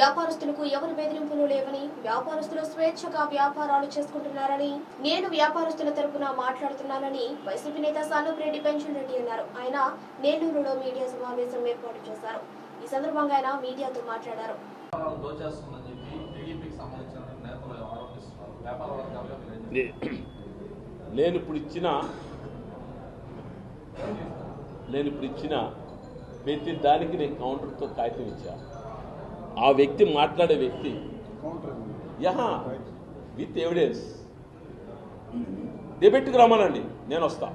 వ్యాపారస్తులకు ఎవరి బెదిరింపులు లేవని వ్యాపారస్తులు స్వేచ్ఛగా వ్యాపారాలు చేసుకుంటున్నారని నేను వ్యాపారస్తుల తరపున మాట్లాడుతున్నానని వైసీపీ నేత సానుపురెడ్డి పెన్షన్ రెడ్డి అన్నారు. ఆయన నెల్లూరులో మీడియా సమావేశం ఏర్పాటు చేశారు. ఈ సందర్భంగా ఆయన మీడియాతో మాట్లాడారు. నేను ఇప్పుడు ఇచ్చిన నేను ఇప్పుడు ఇచ్చిన ప్రతి దానికి నేను కౌంటర్తో కాగితం ఇచ్చా ఆ వ్యక్తి మాట్లాడే వ్యక్తి. యహా విత్ ఎవిడెన్స్ డెబిట్కి రమ్మనండి నేను వస్తా.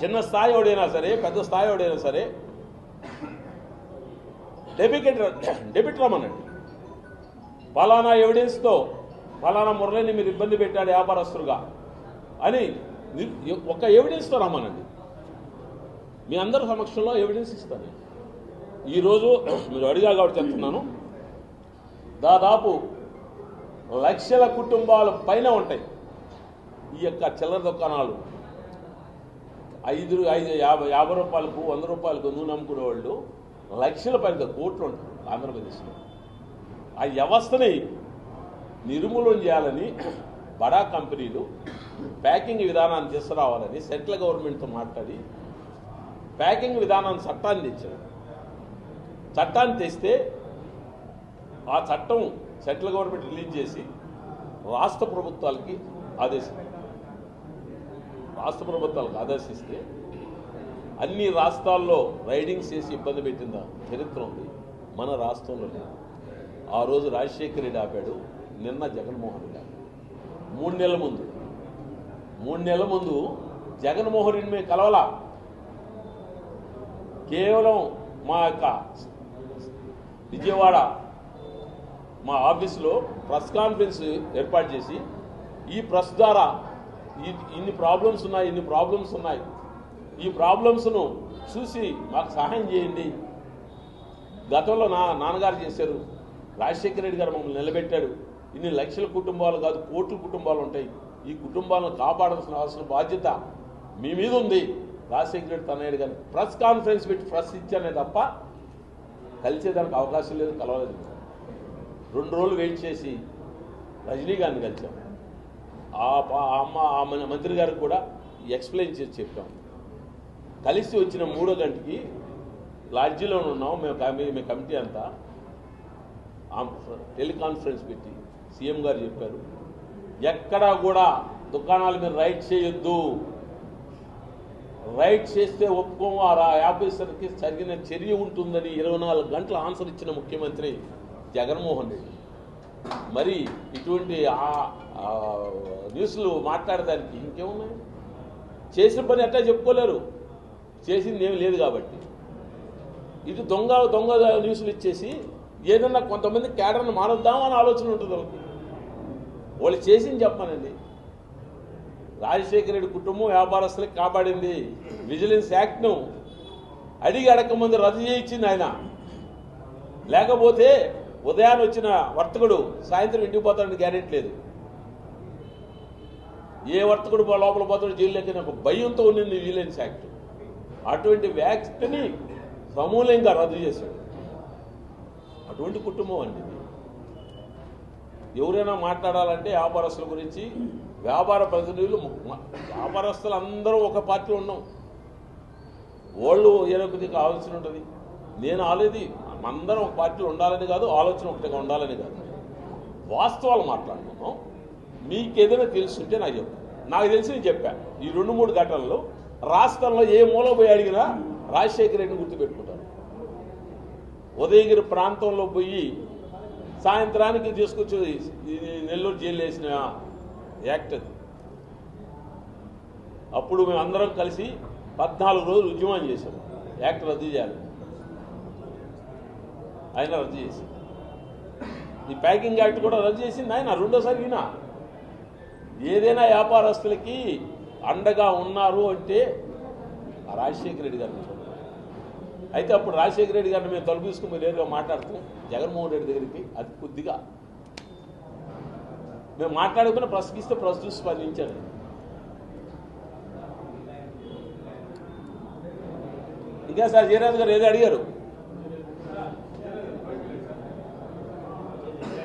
చిన్న స్థాయి ఎవడైనా సరే పెద్ద స్థాయి ఎవడైనా సరే డెబిట్ డెబిట్ రమ్మనండి. ఫలానా ఎవిడెన్స్తో ఫలానా మురళిని మీరు ఇబ్బంది పెట్టాడు వ్యాపారస్తులుగా అని ఒక ఎవిడెన్స్తో రమ్మనండి. మీ అందరి సమక్షంలో ఎవిడెన్స్ ఇస్తాను ఈరోజు మీరు అడిగా కాబట్టి చెప్తున్నాను. దాదాపు లక్షల కుటుంబాల పైన ఉంటాయి ఈ యొక్క చిల్లర దుకాణాలు. ఐదు ఐదు యాభై యాభై రూపాయలకు వంద రూపాయలకు నూనె అమ్ముకునే వాళ్ళు లక్షల పైన కోట్లు ఉంటారు ఆంధ్రప్రదేశ్లో. ఆ వ్యవస్థని నిర్మూలన చేయాలని బడా కంపెనీలు ప్యాకింగ్ విధానాన్ని తీసుకురావాలని సెంట్రల్ గవర్నమెంట్తో మాట్లాడి ప్యాకింగ్ విధానాన్ని చట్టాన్ని తెచ్చారు. చట్టాన్ని తెస్తే ఆ చట్టం సెంట్రల్ గవర్నమెంట్ రిలీజ్ చేసి రాష్ట్ర ప్రభుత్వాలకి ఆదేశం. రాష్ట్ర ప్రభుత్వాలకు ఆదేశిస్తే అన్ని రాష్ట్రాల్లో రైడింగ్స్ చేసి ఇబ్బంది పెట్టిన చరిత్ర ఉంది. మన రాష్ట్రంలో లేదు. ఆ రోజు రాజశేఖర రెడ్డి ఆపాడు నిన్న జగన్మోహన్ రెడ్డి ఆపాడు. మూడు నెలల ముందు మూడు నెలల ముందు జగన్మోహన్ రెడ్డి మేము కలవలా. కేవలం మా యొక్క విజయవాడ మా ఆఫీసులో ప్రెస్ కాన్ఫరెన్స్ ఏర్పాటు చేసి ఈ ప్రెస్ ద్వారా ఈ- ఇన్ని ప్రాబ్లమ్స్ ఉన్నాయి ఇన్ని ప్రాబ్లమ్స్ ఉన్నాయి. ఈ ప్రాబ్లమ్స్ను చూసి మాకు సహాయం చేయండి. గతంలో నా నాన్నగారు చేశారు. రాజశేఖర రెడ్డి గారు మమ్మల్ని నిలబెట్టాడు ఇన్ని లక్షల కుటుంబాలు కాదు కోట్ల కుటుంబాలు ఉంటాయి. ఈ కుటుంబాలను కాపాడాల్సిన అవసరం బాధ్యత మీ మీద ఉంది. రాజశేఖర రెడ్డి తనయ్య గారు. ప్రెస్ కాన్ఫరెన్స్ పెట్టి ప్రెస్ ఇచ్చానే తప్ప కలిసేదానికి అవకాశం లేదు కలవలేదు. రెండు రోజులు వెయిట్ చేసి రజనీకాంత్ కలిసాం. ఆ పా- అమ్మ ఆ మంత్రి గారికి కూడా ఎక్స్ప్లెయిన్ చేసి చెప్పాం. కలిసి వచ్చిన మూడో గంటకి లాడ్జీలో ఉన్నాం మేము కమిటీ మీ కమిటీ అంతా. టెలికాన్ఫరెన్స్ పెట్టి సీఎం గారు చెప్పారు. ఎక్కడా కూడా దుకాణాల మీద రైట్ చేయొద్దు. రైట్ చేస్తే ఒప్పుకోము ఆ ఆఫీసర్కి జరిగిన చర్య ఉంటుందని ఇరవై నాలుగు గంటల ఆన్సర్ ఇచ్చిన ముఖ్యమంత్రి జగన్మోహన్ రెడ్డి. మరి ఇటువంటి ఆ- న్యూస్లు మాట్లాడడానికి ఇంకేమున్నాయి? చేసిన పని ఎట్లా చెప్పుకోలేరు. చేసింది ఏమి లేదు కాబట్టి. ఇది దొంగ దొంగ న్యూస్లు ఇచ్చేసి ఏదన్నా కొంతమంది క్యాడర్ను మారుద్దామని ఆలోచన ఉంటుంది వాళ్ళకి. వాళ్ళు చేసింది చెప్పానండి. రాజశేఖర రెడ్డి కుటుంబం వ్యాపారస్తులకు కాపాడింది. విజిలెన్స్ యాక్ట్ను అడిగి అడగకముందు రద్దు చేయించింది ఆయన. లేకపోతే ఉదయాన్నే వచ్చిన వర్తకుడు సాయంత్రం ఇంటికి పోతాడని గ్యారెంటీ లేదు. ఏ వర్తకుడు లోపల పోతాడు జైల్లోకి ఒక భయంతో ఉండింది విజిలెన్స్ యాక్ట్ అటువంటి యాక్ట్ని సమూలంగా రద్దు చేశాడు. అటువంటి కుటుంబం అండి ఎవరైనా మాట్లాడాలంటే వ్యాపారస్తుల గురించి వ్యాపార ప్రతినిధులు వ్యాపారస్తులు అందరూ ఒక పార్టీ ఉన్నాం వాళ్ళు ఏరొకటికి ఆలోచన ఉంటుంది. నేను ఆలేది అందరం ఒక పార్టీలో ఉండాలని కాదు ఆలోచన ఒకటిగా ఉండాలని కాదు. వాస్తవాలు మాట్లాడుతున్నాం మీకు ఏదైనా తెలుసుంటే నాకు చెప్పు. నాకు తెలిసి నేను చెప్పాను ఈ రెండు మూడు ఘటనలు రాష్ట్రంలో ఏ మూల పోయి అడిగినా రాజశేఖర రెడ్డిని గుర్తుపెట్టుకుంటారు ఉదయగిరి ప్రాంతంలో పోయి సాయంత్రానికి తీసుకొచ్చి నెల్లూరు జైలు వేసిన యాక్ట్ అది. అప్పుడు మేము అందరం కలిసి పద్నాలుగు రోజులు ఉద్యమం చేశాం. యాక్ట్ రద్దు చేయాలి. ఆయన రద్దు చేసి. ఈ ప్యాకింగ్ యాక్ట్ కూడా రద్దు చేసింది ఆయన రెండోసారి వినా ఏదైనా వ్యాపారస్తులకి అండగా ఉన్నారు అంటే రాజశేఖర రెడ్డి గారు అయితే అప్పుడు రాజశేఖర రెడ్డి గారిని మేము తలుపు తీసుకుని మాట్లాడుతూ జగన్మోహన్ రెడ్డి దగ్గరికి అది కొద్దిగా మేము మాట్లాడుకుని ప్రశ్నిస్తే ప్రశ్న స్పందించాడు ఇంకా సార్ జయరాజు గారు ఏదో అడిగారు?